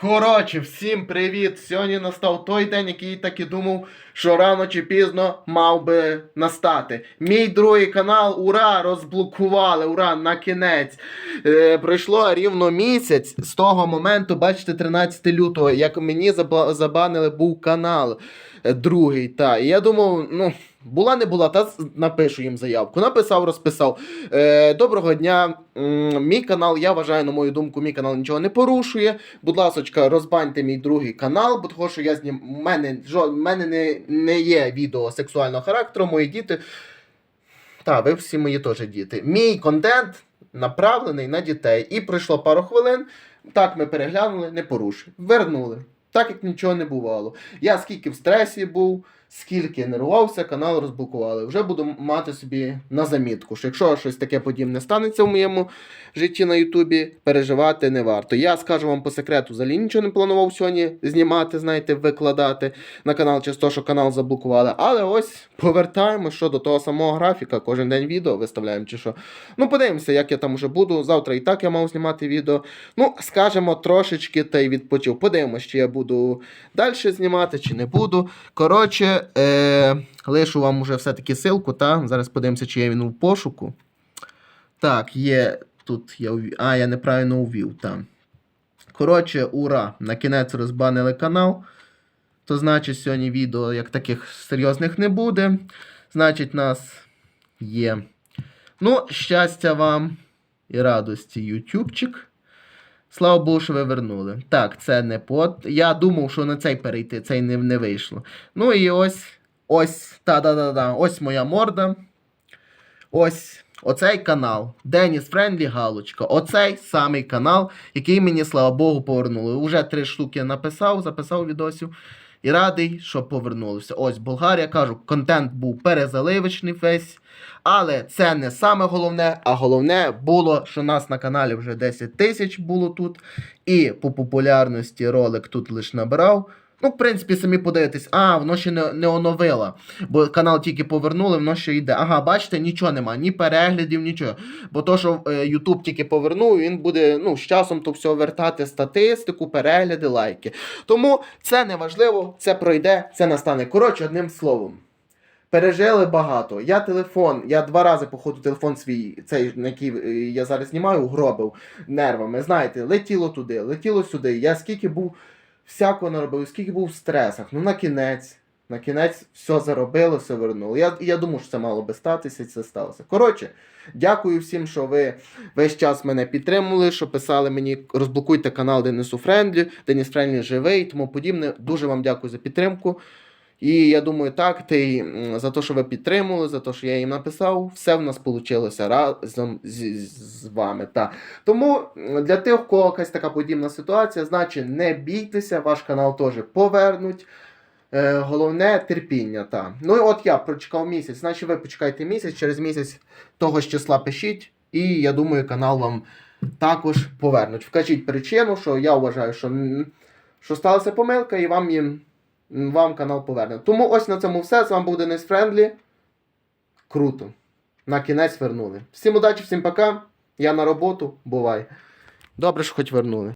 Коротше, всім привіт! Сьогодні настав той день, який так і думав, що рано чи пізно мав би настати. Мій другий канал, ура! Розблокували, ура! На кінець. Е, пройшло рівно місяць з того моменту, бачите, 13 лютого, як мені заба- забанили був канал другий. Та. І я думав, ну. Була не була, та напишу їм заявку. Написав, розписав. Е, доброго дня. Мій канал, я вважаю, на мою думку, мій канал нічого не порушує. Будь ласочка, розбаньте мій другий канал, бо того, що я знім. У мене, жо... мене не, не є відео сексуального характеру, мої діти. Та, ви всі мої теж діти. Мій контент направлений на дітей. І пройшло пару хвилин. Так, ми переглянули, не порушує. Вернули. Так як нічого не бувало. Я скільки в стресі був, скільки нервувався, канал розблокували. Вже буду мати собі на замітку, що якщо щось таке подібне станеться в моєму житті на Ютубі, переживати не варто. Я скажу вам по секрету, взагалі нічого не планував сьогодні знімати, знаєте, викладати на канал через те, що канал заблокували. Але ось повертаємо що до того самого графіка. Кожен день відео виставляємо чи що. Ну, подивимося, як я там уже буду. Завтра і так я мав знімати відео. Ну, скажемо, трошечки та й відпочив. Подивимося, чи я буду далі знімати, чи не буду. Коротше, е- лишу вам уже все-таки ссылку, та? Зараз подивимося, чи є він у пошуку. Так, є. Тут я увів. А, я неправильно увів там. Коротше, ура! На кінець розбанили канал. То значить, сьогодні відео як таких серйозних не буде. Значить, нас є. Ну, щастя вам і радості, ютубчик. Слава Богу, що ви вернули. Так, це не под. Я думав, що на цей перейти, цей не, не вийшло. Ну і ось. Ось. Та-да-да-да. Ось моя морда. Ось. Оцей канал. Деніс Френдлі Галочка. Оцей самий канал, який мені, слава Богу, повернули. Уже три штуки написав, записав відосів. І радий, що повернулися. Ось Болгарія, кажу, контент був перезаливочний весь. Але це не саме головне, а головне було, що нас на каналі вже 10 тисяч було тут. І по популярності ролик тут лише набирав. Ну, в принципі, самі подивитесь, а, воно ще не, не оновило. Бо канал тільки повернули, воно ще йде. Ага, бачите, нічого нема, ні переглядів, нічого. Бо то, що е, YouTube тільки повернув, він буде ну, з часом то все вертати статистику, перегляди, лайки. Тому це не важливо, це пройде, це настане. Коротше, одним словом. Пережили багато. Я телефон, я два рази, походу, телефон свій, цей, на який е, я зараз знімаю, гробив нервами. Знаєте, летіло туди, летіло сюди. Я скільки був всякого наробив, скільки був в стресах. Ну, на кінець, на кінець все заробило, все вернуло. Я, я думаю, що це мало би статися, і це сталося. Коротше, дякую всім, що ви весь час мене підтримували, що писали мені, розблокуйте канал Денису Френдлі, Деніс Френдлі живий і тому подібне. Дуже вам дякую за підтримку. І я думаю, так, ти за те, що ви підтримували, за те, що я їм написав, все в нас вийшло разом з, з вами. Та. Тому для тих, у кого якась така подібна ситуація, значить не бійтеся, ваш канал теж повернуть. Е, головне терпіння. Та. Ну і от я прочекав місяць, значить ви почекайте місяць, через місяць того ж числа пишіть, і я думаю, канал вам також повернуть. Вкажіть причину, що я вважаю, що, що сталася помилка, і вам їм вам канал поверне. Тому ось на цьому все. З вами був Денис Френдлі. Круто. На кінець вернули. Всім удачі, всім пока. Я на роботу. Бувай. Добре, що хоч вернули.